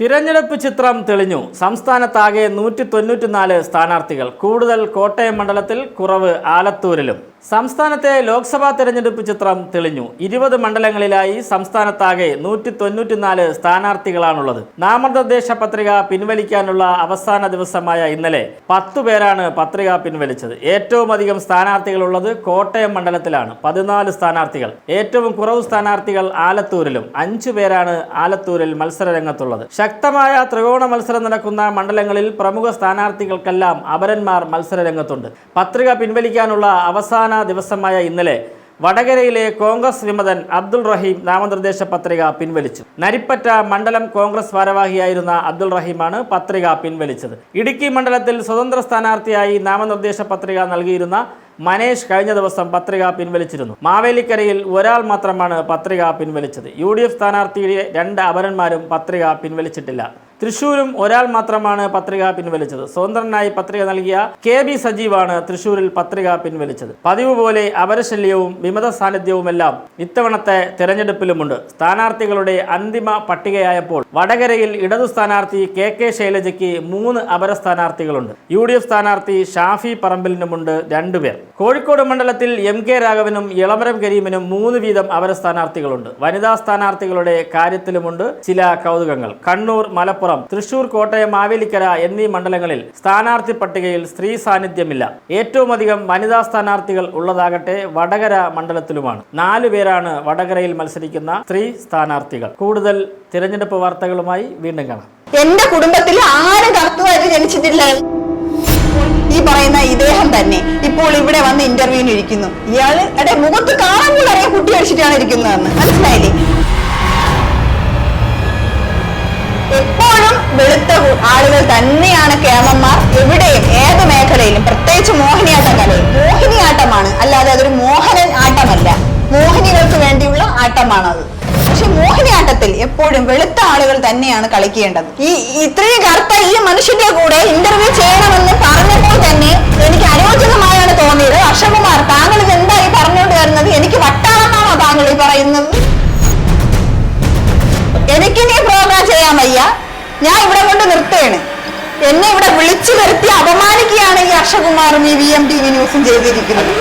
തിരഞ്ഞെടുപ്പ് ചിത്രം തെളിഞ്ഞു. സംസ്ഥാനത്താകെ നൂറ്റി തൊണ്ണൂറ്റിനാല് സ്ഥാനാർത്ഥികൾ. കൂടുതൽ കോട്ടയം മണ്ഡലത്തിൽ കുറവ് ആലത്തൂരിലും. സംസ്ഥാനത്തെ ലോക്സഭാ തെരഞ്ഞെടുപ്പ് ചിത്രം തെളിഞ്ഞു. ഇരുപത് മണ്ഡലങ്ങളിലായി സംസ്ഥാനത്താകെ നൂറ്റി തൊണ്ണൂറ്റിനാല് സ്ഥാനാർത്ഥികളാണുള്ളത്. നാമനിർദ്ദേശ പത്രിക പിൻവലിക്കാനുള്ള അവസാന ദിവസമായ ഇന്നലെ പത്തു പേരാണ് പത്രിക പിൻവലിച്ചത്. ഏറ്റവും അധികം സ്ഥാനാർത്ഥികളുള്ളത് കോട്ടയം മണ്ഡലത്തിലാണ്. പതിനാല് സ്ഥാനാർത്ഥികൾ. ഏറ്റവും കുറവ് സ്ഥാനാർത്ഥികൾ ആലത്തൂരിലും. അഞ്ചു പേരാണ് ആലത്തൂരിൽ മത്സരരംഗത്തുള്ളത്. ശക്തമായ ത്രികോണ മത്സരം നടക്കുന്ന മണ്ഡലങ്ങളിൽ പ്രമുഖ സ്ഥാനാർത്ഥികൾക്കെല്ലാം അപരന്മാർ മത്സരരംഗത്തുണ്ട്. പത്രിക പിൻവലിക്കാനുള്ള അവസാന ദിവസമായ ഇന്നലെ വടകരയിലെ കോൺഗ്രസ് വിമതൻ അബ്ദുൾ റഹീം നാമനിർദ്ദേശ പത്രിക പിൻവലിച്ചു. നരിപ്പറ്റ മണ്ഡലം കോൺഗ്രസ് ഭാരവാഹിയായിരുന്ന അബ്ദുൾ റഹീമാണ് പത്രിക പിൻവലിച്ചത്. ഇടുക്കി മണ്ഡലത്തിൽ സ്വതന്ത്ര സ്ഥാനാർത്ഥിയായി നാമനിർദ്ദേശ പത്രിക നൽകിയിരുന്ന മനേഷ് കഴിഞ്ഞ ദിവസം പത്രിക പിൻവലിച്ചിരുന്നു. മാവേലിക്കരയിൽ ഒരാൾ മാത്രമാണ് പത്രിക പിൻവലിച്ചത്. യു ഡി എഫ് സ്ഥാനാർത്ഥിയുടെ രണ്ട് അപരന്മാരും പത്രിക പിൻവലിച്ചിട്ടില്ല. തൃശൂരും ഒരാൾ മാത്രമാണ് പത്രിക പിൻവലിച്ചത്. സ്വതന്ത്രനായി പത്രിക നൽകിയ കെ ബി സജീവാണ് തൃശൂരിൽ പത്രിക പിൻവലിച്ചത്. പതിവ് പോലെ അപരശല്യവും വിമത സാന്നിധ്യവുമെല്ലാം ഇത്തവണത്തെ തെരഞ്ഞെടുപ്പിലുമുണ്ട്. സ്ഥാനാർത്ഥികളുടെ അന്തിമ പട്ടികയായപ്പോൾ വടകരയിൽ ഇടതു സ്ഥാനാർത്ഥി കെ കെ ശൈലജയ്ക്ക് മൂന്ന് അപര സ്ഥാനാർത്ഥികളുണ്ട്. യു ഡി എഫ് സ്ഥാനാർത്ഥി ഷാഫി പറമ്പിലിനുമുണ്ട് രണ്ടുപേർ കോഴിക്കോട് മണ്ഡലത്തിൽ എം കെ രാഘവനും ഇളമരം കരീമിനും മൂന്ന് വീതം അപര സ്ഥാനാർത്ഥികളുണ്ട്. വനിതാ സ്ഥാനാർത്ഥികളുടെ കാര്യത്തിലുമുണ്ട് ചില കൗതുകങ്ങൾ. കണ്ണൂർ മലപ്പുറം തൃശൂർ കോട്ടയം മാവേലിക്കര എന്നീ മണ്ഡലങ്ങളിൽ സ്ഥാനാർത്ഥി പട്ടികയിൽ സ്ത്രീ സാന്നിധ്യമില്ല. ഏറ്റവും അധികം വനിതാ സ്ഥാനാർത്ഥികൾ ഉള്ളതാകട്ടെ വടകര മണ്ഡലത്തിലുമാണ്. നാലു പേരാണ് വടകരയിൽ മത്സരിക്കുന്ന സ്ത്രീ സ്ഥാനാർത്ഥികൾ. കൂടുതൽ തിരഞ്ഞെടുപ്പ് വാർത്തകളുമായി വീണ്ടും കാണാം. എന്റെ കുടുംബത്തിൽ ആരും കറുത്തതായിട്ട് ജനിച്ചിട്ടില്ല. ഈ പറയുന്ന ഇദ്ദേഹം തന്നെ ഇപ്പോൾ ഇവിടെ വന്ന് ഇന്റർവ്യൂവിന് ഇരിക്കുന്നു. ഇയാൾ എടേ മുഖത്ത് കാണുമ്പോൾ അറിയാം കുട്ടി അടിച്ചിട്ടാണ് ഇരിക്കുന്നതെന്ന്. മനസ്സിലായില്ലേ? വെളുത്ത ആളുകൾ തന്നെയാണ് കേമന്മാർ. എവിടെയും ഏത് മേഖലയിലും. പ്രത്യേകിച്ച് മോഹിനിയാട്ട കലയിൽ മോഹിനിയാട്ടമാണ്. അല്ലാതെ അതൊരു മോഹനൻ ആട്ടമല്ല. മോഹിനികൾക്ക് വേണ്ടിയുള്ള ആട്ടമാണത്. പക്ഷെ മോഹിനിയാട്ടത്തിൽ എപ്പോഴും വെളുത്ത ആളുകൾ തന്നെയാണ് കളിക്കേണ്ടത്. ഈ ഇത്രയും കറുത്ത ഈ മനുഷ്യന്റെ കൂടെ ഇന്റർവ്യൂ ചെയ്യണമെന്ന് പറഞ്ഞപ്പോൾ തന്നെ എനിക്ക് അനുയോജ്യമായാണ് തോന്നിയത്. അക്ഷകുമാർ താങ്കൾ ഇത് എന്തായി പറഞ്ഞുകൊണ്ട് വരുന്നത്? എനിക്ക് വട്ടാണെന്നാണോ താങ്കൾ ഈ പറയുന്നത്? എനിക്കിനി പ്രോഗ്രാം ചെയ്യാൻ വയ്യ. ഞാൻ ഇവിടെ കൊണ്ട് നിർത്തുകയാണ്. എന്നെ ഇവിടെ വിളിച്ചു വരുത്തി അപമാനിക്കുകയാണ് ഈ അക്ഷകുമാറും ഈ വി എം ടി വി ന്യൂസും ചെയ്തിരിക്കുന്നത്.